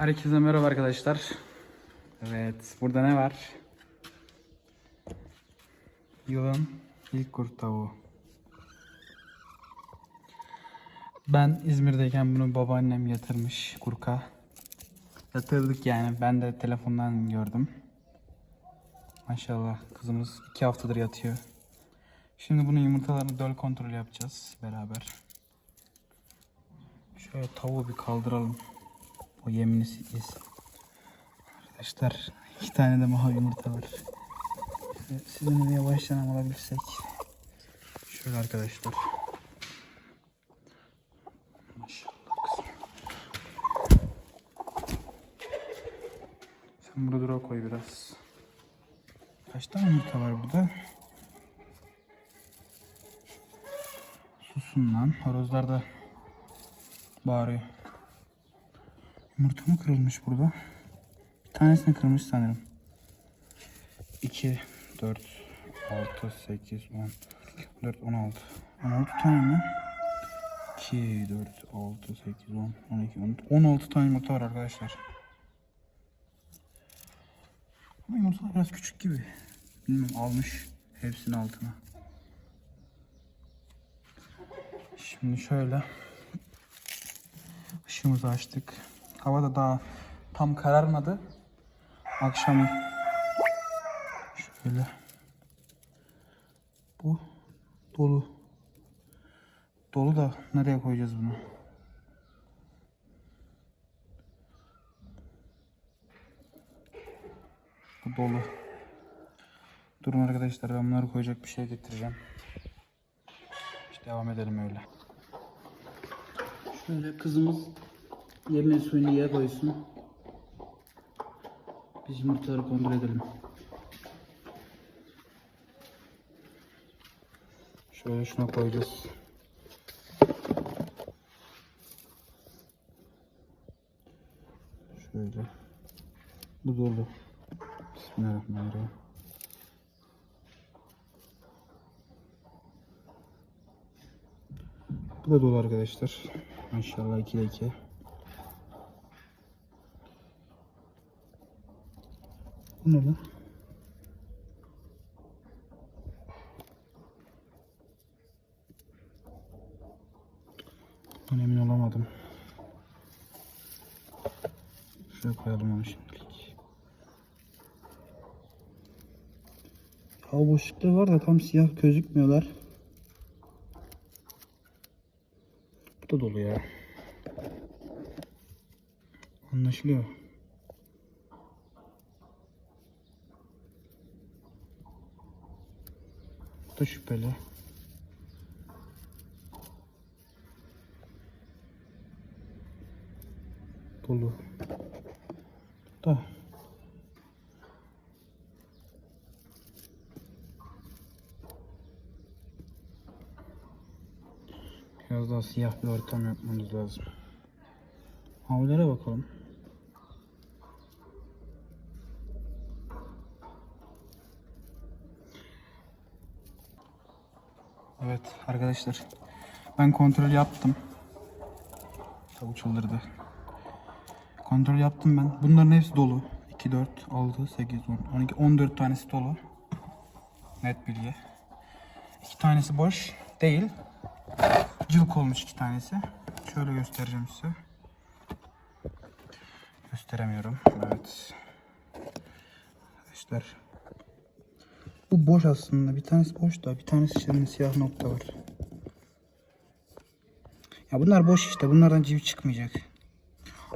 Herkese merhaba arkadaşlar. Evet, burada ne var? Yılın ilk kurt tavuğu. Ben İzmir'deyken bunu babaannem yatırmış kurka. Yatırdık yani. Ben de telefondan gördüm. Maşallah kızımız iki haftadır yatıyor. Şimdi bunun yumurtalarını döl kontrol yapacağız beraber. Şöyle tavuğu bir kaldıralım. O yemini yesin. Arkadaşlar iki tane de maha yumurta var. Şöyle Sizin de yavaştan alabilirsek. Şöyle arkadaşlar. Maşallah kızım. Sen burada dura koy biraz. Kaç tane yumurta var burada? Susun lan. Horozlar da bağırıyor. Yumurta mı kırılmış burada? Bir tanesini kırmış sanırım. 2, 4, 6, 8, 10, 4, 16. 16 tane mi? 2, 4, 6, 8, 10, 12, 13. 16 tane yumurta var arkadaşlar. Ama yumurtalar biraz küçük gibi. Bilmiyorum almış hepsini altına. Şimdi şöyle ışığımızı açtık. Hava da daha tam kararmadı. Akşam şöyle bu dolu dolu da nereye koyacağız bunu? Bu dolu. Durun arkadaşlar ben bunları koyacak bir şey getireceğim. İşte devam edelim öyle. Şöyle kızımız yerine suyunu ye koysun. Biz yumurtaları kontrol edelim. Şöyle şuna koyacağız. Şöyle. Bu dolu. Bismillahirrahmanirrahim. Bu da dolu arkadaşlar. Maşallah 2'de 2. Bu ne lan? Bundan emin olamadım. Şuraya koyalım onu şimdilik. Hava boşlukları var da tam siyah gözükmüyorlar. Bu da dolu ya. Anlaşılıyor. Bu da şüpheli. Dolu. Da. Biraz daha siyah bir ortam yapmamız lazım. Mavilere bakalım. Evet arkadaşlar. Ben kontrol yaptım. Tavuk çıldırdı. Kontrol yaptım ben. Bunların hepsi dolu. 2, 4, 6, 8, 10, 12, 14 tanesi dolu. Net bilgi. İki tanesi boş değil. Cılk olmuş iki tanesi. Şöyle göstereceğim size. Gösteremiyorum. Evet. Arkadaşlar. Bu boş aslında. Bir tanesi boş da bir tanesi içinde siyah nokta var. Ya bunlar boş işte. Bunlardan civi çıkmayacak.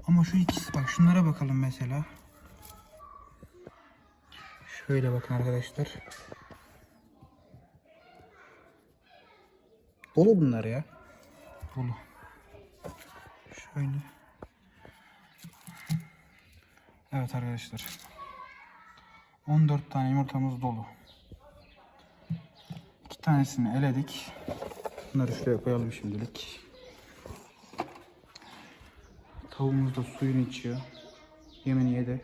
Ama şu ikisi bak şunlara bakalım mesela. Şöyle bakın arkadaşlar. Dolu bunlar ya. Dolu. Şöyle. Evet arkadaşlar. 14 tane yumurtamız dolu. Tanesini eledik. Bunları şuraya koyalım şimdilik. Tavuğumuz da suyunu içiyor. Yemini yedi.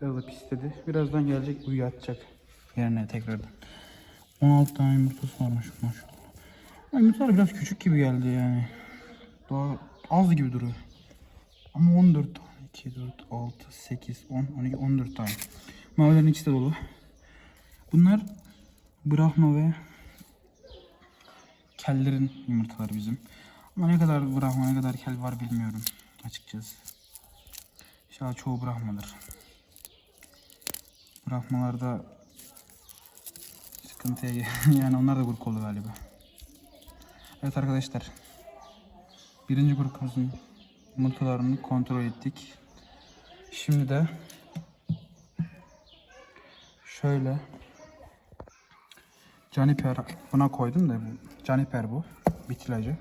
Biraz da pisledi. Birazdan gelecek bu yatacak yerine tekrardan. 16 tane yumurtası varmış maşallah. Yumurtalar biraz küçük gibi geldi yani. Daha az gibi duruyor. Ama 14 tane. 2, 4, 6, 8, 10, 12, 14 tane. Mavilerin ikisi de dolu. Bunlar Brahma ve kellerin yumurtaları bizim. Ama ne kadar Brahma ne kadar kel var bilmiyorum açıkçası. İnşallah çoğu Brahmadır. Brahmalarda sıkıntıya yani onlar da grup oldu galiba. Evet arkadaşlar. Birinci grubumuzun yumurtalarını kontrol ettik. Şimdi de şöyle Caniper buna koydum da bu Caniper bu. Bit ilacı.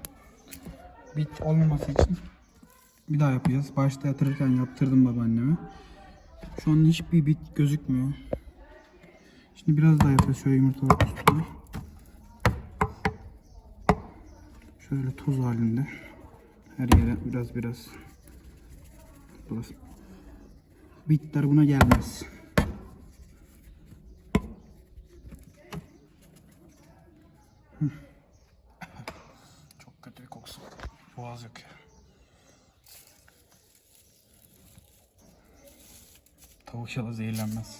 Bit olmaması için bir daha yapacağız. Başta yatırırken yaptırdım babaanneme. Şu an hiçbir bit gözükmüyor. Şimdi biraz daha yapacağız şöyle yumurtalar üstüne. Şöyle toz halinde. Her yere biraz biraz. Bitler buna gelmez. Hı. Çok kötü bir kokusu. var. Boğaz yok ya. Tavuk inşallah zehirlenmez.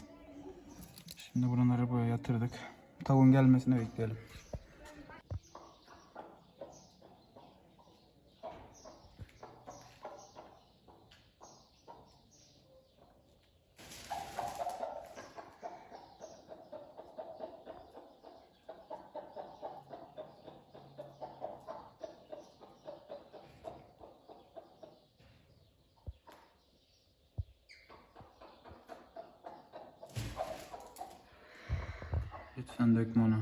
Şimdi buraları buraya yatırdık. Tavuğun gelmesini bekleyelim. Lütfen dökme onu.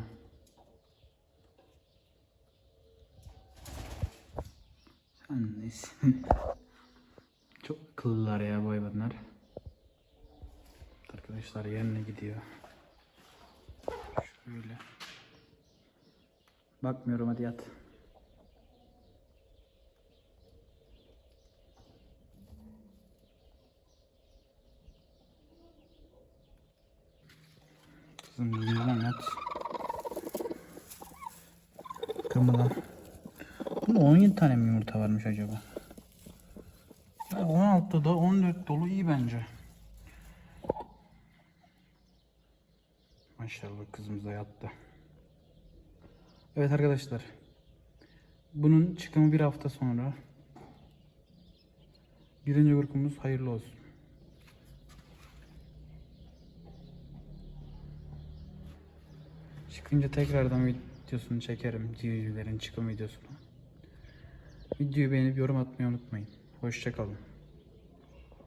Sen nesin? Çok akıllılar ya bu hayvanlar. Arkadaşlar yerine gidiyor. Şöyle. Bakmıyorum hadi yat. Kızım Kırmadan. Bunda 17 tane mi yumurta varmış acaba? Ya 16 da 14 dolu iyi bence. Maşallah kızımız da yattı. Evet arkadaşlar. Bunun çıkımı bir hafta sonra. Birinci grubumuz hayırlı olsun. Çıkınca tekrardan videosunu çekerim. Civcivlerin çıkım videosunu. Videoyu beğenip yorum atmayı unutmayın. Hoşçakalın.